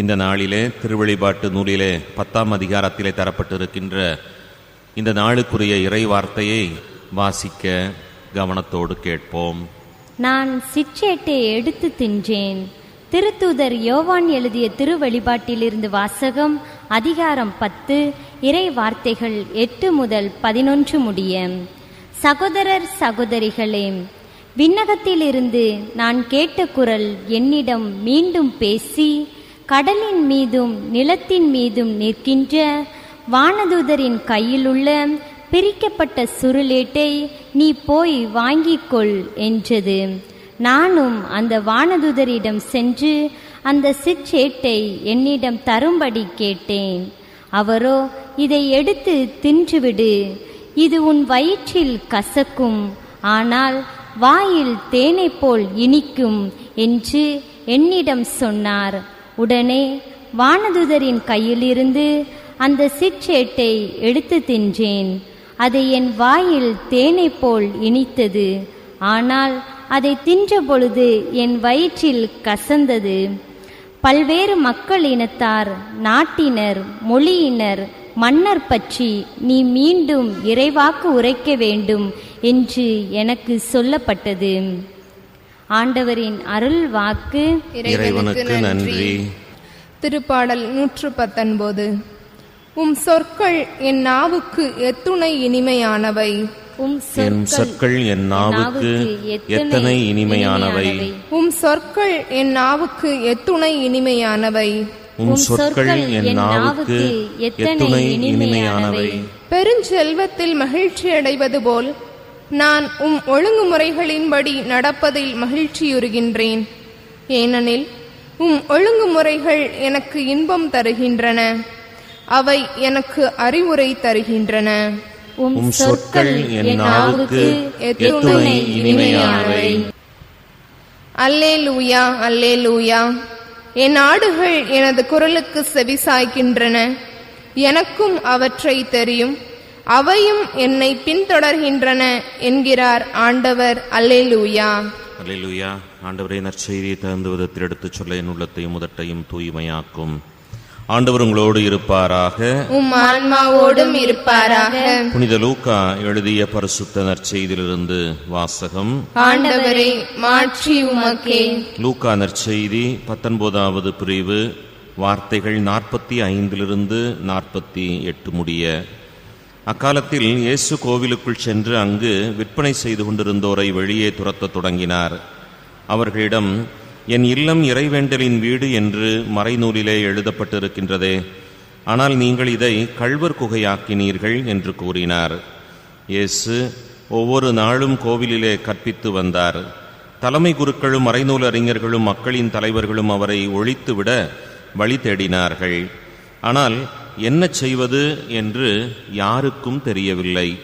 இந்த நாளிலே திருவழிபாட்டு நூலிலே பத்தாம் அதிகாரத்திலே தரப்பட்டிருக்கின்ற இந்த நாளுக்குரிய இறை வார்த்தையை வாசிக்க கவனத்தோடு கேட்போம். நான் சிற்றேட்டை எடுத்து தின்றேன். திருத்தூதர் யோவான் எழுதிய திருவழிபாட்டிலிருந்து வாசகம் அதிகாரம் பத்து இறை வார்த்தைகள் எட்டு முதல் பதினொன்று முடிய. சகோதரர் சகோதரிகளே விண்ணகத்திலிருந்து நான் கேட்ட குரல் என்னிடம் மீண்டும் பேசி கடலின் மீதும் நிலத்தின் மீதும் நிற்கின்ற வானதூதரின் கையிலுள்ள பிரிக்கப்பட்ட சுருளேட்டை நீ போய் வாங்கிக்கொள் என்றது. நானும் அந்த வானதூதரிடம் சென்று அந்த சிற்றேட்டை என்னிடம் தரும்படி கேட்டேன். அவரோ இதை எடுத்து தின்றுவிடு. இது உன் வயிற்றில் கசக்கும். ஆனால் வாயில் தேனை போல் இனிக்கும் என்று என்னிடம் சொன்னார். உடனே வானதுதரின் கையிலிருந்து அந்த சிற்றேட்டை எடுத்து தின்றேன். அது என் வாயில் தேனை போல் இனித்தது. ஆனால் அதை தின்ற பொழுது என் வயிற்றில் கசந்தது. பல்வேறு மக்கள் இனத்தார் நாட்டினர் மொழியினர் மன்னர் பற்றி நீ மீண்டும் இறைவாக்கு உரைக்க வேண்டும் என்று எனக்கு சொல்லப்பட்டது. ஆண்டவரின் அருள் வாக்கு இறைவனுக்கு நன்றி. திருப்பாடல் நூற்று பத்தொன்பது உம் சொற்கள் என் நாவுக்கு எத்துணை இனிமையானவை. உம் என் சொற்கள் என் நாவுக்கு எத்தனை இனிமையானவை. உம் சொற்கள் என் நாவுக்கு எத்துணை இனிமையானவை. உம் சொற்கள் என் நாவுக்கு எத்துணை இனிமையானவை. பெருஞ்செல்வத்தில் மகிழ்ச்சி அடைவது போல் நான் உம் ஒழுங்குமுறைகளின்படி நடப்பதில் மகிழ்ச்சியுறுகின்றேன். ஏனெனில் உம் ஒழுங்குமுறைகள் எனக்கு இன்பம் தருகின்றன. அவை எனக்கு அறிவுரை தருகின்றன. உம் சொற்கள் என் நாவுக்கு எத்துணை இனிமையானவை. அல்லே லூயா அல்லே லூயா என் ஆடுகள் எனது குரலுக்கு செவிசாய்க்கின்றன. எனக்கும் அவற்றை தெரியும். அவையும் என்னை பின்தொடர்கின்றன என்கிறார் ஆண்டவர். அல்லே லூயா அல்லேலூயா. ஆண்டவரே நற்செய்தியை தகுந்த விதத்தில் எடுத்துச் சொல்ல என் உள்ளத்தையும் முதட்டையும் தூய்மையாக்கும். ஆண்டவர் உங்களோடு இருப்பாராக. உம் ஆன்மாவோடும் இருப்பாராக. புனித லூக்கா எழுதிய பரிசுத்த நற்செய்தியிலிருந்து வாசகம். ஆண்டவரே மாட்சி உமக்கே. லூக்கா நற்செய்தி பத்தொன்பதாவது பிரிவு வார்த்தைகள் நாற்பத்தி ஐந்திலிருந்து நாற்பத்தி எட்டு முடிய. அக்காலத்தில் இயேசு கோவிலுக்குள் சென்று அங்கு விற்பனை செய்து கொண்டிருந்தோரை வெளியே துரத்தத் தொடங்கினார். அவர்களிடம் என் இல்லம் இறைவேண்டலின் வீடு என்று மறைநூலிலே எழுதப்பட்டிருக்கின்றதே ஆனால் நீங்கள் இதை கள்வர் குகையாக்கினீர்கள் என்று கூறினார். இயேசு ஒவ்வொரு நாளும் கோவிலிலே கற்பித்து வந்தார். தலைமை குருக்களும் மறைநூல் அறிஞர்களும் மக்களின் தலைவர்களும் அவரை ஒழித்துவிட வழி தேடினார்கள். ஆனால் என்ன செய்வது என்று யாருக்கும் தெரியவில்லை.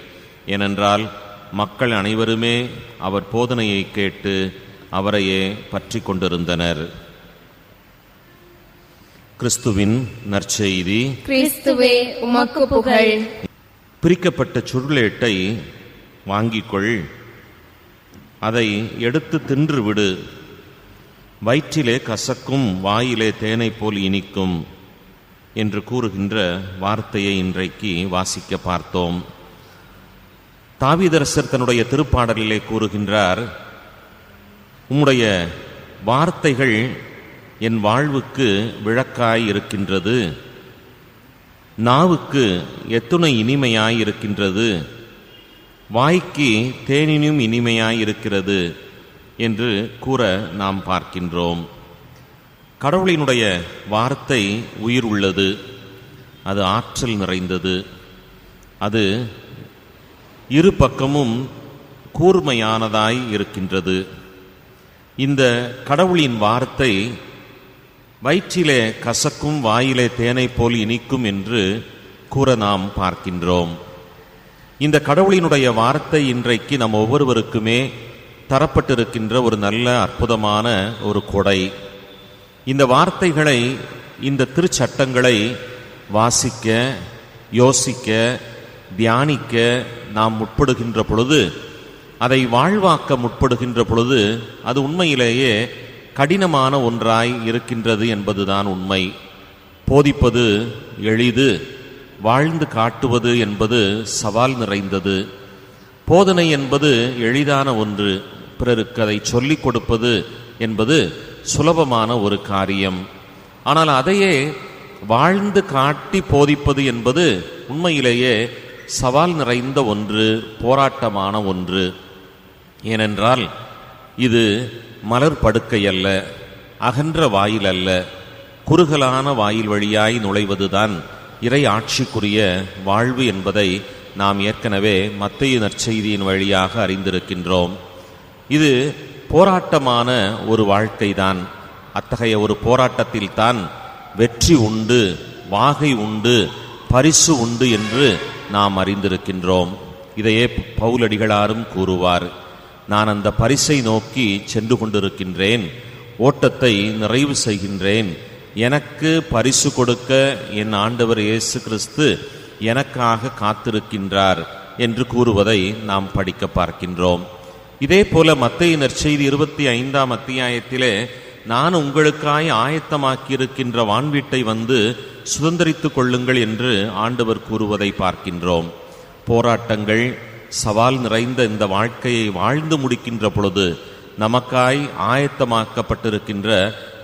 ஏனென்றால் மக்கள் அனைவருமே அவர் போதனையை கேட்டு அவரையே பற்றி கொண்டிருந்தனர். கிறிஸ்துவின் நற்செய்தி. கிறிஸ்துவே உமக்கு புகழ். பிரிக்கப்பட்ட சுருளேட்டை வாங்கிக்கொள். அதை எடுத்து தின்று விடு. வயிற்றிலே கசக்கும் வாயிலே தேனை போல் இனிக்கும். என்று கூறுகின்ற வார்த்தையை இன்றைக்கு வாசிக்க பார்த்தோம். தாவிதரசர் தன்னுடைய திருப்பாடலிலே கூறுகின்றார் உம்முடைய வார்த்தைகள் என் வாழ்வுக்கு விளக்காய் இருக்கின்றது. நாவுக்கு எத்துணை இனிமையாய் இருக்கின்றது. வாய்க்கு தேனினும் இனிமையாய் இருக்கிறது என்று கூற நாம் பார்க்கின்றோம். கடவுளினுடைய வார்த்தை உயிர் உள்ளது அது ஆற்றல் நிறைந்தது அது இரு பக்கமும் கூர்மையானதாய் இருக்கின்றது. இந்த கடவுளின் வார்த்தை வயிற்றிலே கசக்கும் வாயிலே தேனை போல் இனிக்கும் என்று கூற நாம் பார்க்கின்றோம். இந்த கடவுளினுடைய வார்த்தை இன்றைக்கு நம் ஒவ்வொருவருக்குமே தரப்பட்டிருக்கின்ற ஒரு நல்ல அற்புதமான ஒரு கொடை. இந்த வார்த்தைகளை இந்த திருச்சட்டங்களை வாசிக்க யோசிக்க தியானிக்க நாம் முற்படுகின்ற பொழுது அதை வாழ்வாக்க முற்படுகின்ற பொழுது அது உண்மையிலேயே கடினமான ஒன்றாய் இருக்கின்றது என்பதுதான் உண்மை. போதிப்பது எளிது வாழ்ந்து காட்டுவது என்பது சவால் நிறைந்தது. போதனை என்பது எளிதான ஒன்று பிறருக்கு அதை சொல்லிக் கொடுப்பது என்பது சுலபமான ஒரு காரியம். ஆனால் அதையே வாழ்ந்து காட்டி போதிப்பது என்பது உண்மையிலேயே சவால் நிறைந்த ஒன்று போராட்டமான ஒன்று. ஏனென்றால் இது மலர் படுக்கை அல்ல அகன்ற வாயில் அல்ல குறுகலான வாயில் வழியாய் நுழைவதுதான் இறை ஆட்சிக்குரிய வாழ்வு என்பதை நாம் ஏற்கனவே மத்திய நற்செய்தியின் வழியாக அறிந்திருக்கின்றோம். இது போராட்டமான ஒரு வாழ்க்கைதான். அத்தகைய ஒரு போராட்டத்தில் தான் வெற்றி உண்டு வாகை உண்டு பரிசு உண்டு என்று நாம் அறிந்திருக்கின்றோம். இதையே பவுலடிகளாரும் கூறுவார். நான் அந்த பரிசை நோக்கி சென்று கொண்டிருக்கின்றேன். ஓட்டத்தை நிறைவு செய்கின்றேன். எனக்கு பரிசு கொடுக்க என் ஆண்டவர் இயேசு கிறிஸ்து எனக்காக காத்திருக்கின்றார் என்று கூறுவதை நாம் படிக்க பார்க்கின்றோம். இதே போல மத்திய நற்செய்தி இருபத்தி ஐந்தாம் அத்தியாயத்திலே நான் உங்களுக்காய் ஆயத்தமாக்கியிருக்கின்ற வான்வீட்டை வந்து சுதந்திரித்துக் கொள்ளுங்கள் என்று ஆண்டவர் கூறுவதை பார்க்கின்றோம். போராட்டங்கள் சவால் நிறைந்த இந்த வாழ்க்கையை வாழ்ந்து முடிக்கின்ற பொழுது நமக்காய் ஆயத்தமாக்கப்பட்டிருக்கின்ற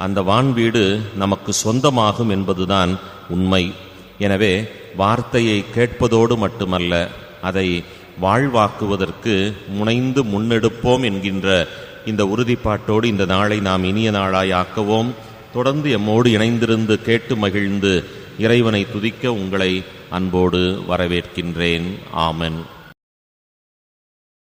அந்த வான்வீடு நமக்கு சொந்தமாகும் என்பதுதான் உண்மை. எனவே வார்த்தையை கேட்பதோடு மட்டுமல்ல அதை வாழ்வாக்குவதற்கு முனைந்து முன்னெடுப்போம் என்கின்ற இந்த உறுதிப்பாட்டோடு இந்த நாளை நாம் இனிய நாளாய் ஆக்குவோம். தொடர்ந்து எம்மோடு இணைந்திருந்து கேட்டு மகிழ்ந்து இறைவனை துதிக்க உங்களை அன்போடு வரவேற்கின்றேன். ஆமன்.